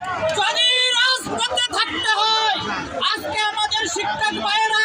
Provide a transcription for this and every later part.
যদি রাজপথে থাকতে হয় আজকে আমাদের শিক্ষক ভাইয়েরা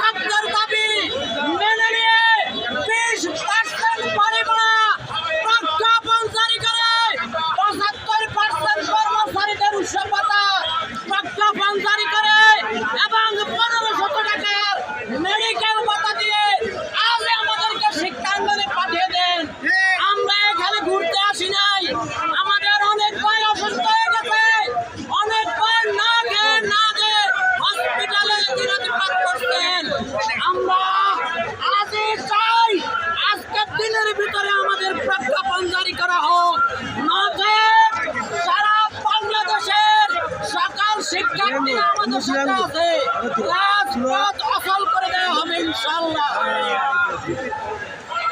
আপনার দাবি ভিতরে আমাদের প্রজ্ঞাপন জারি করা হোক। নজে সারা বাংলাদেশের সকল শিক্ষার্থীরা আমাদের সাথে আছে। রাজপথ অচল করে দেওয়া হবে ইনশাল্লাহ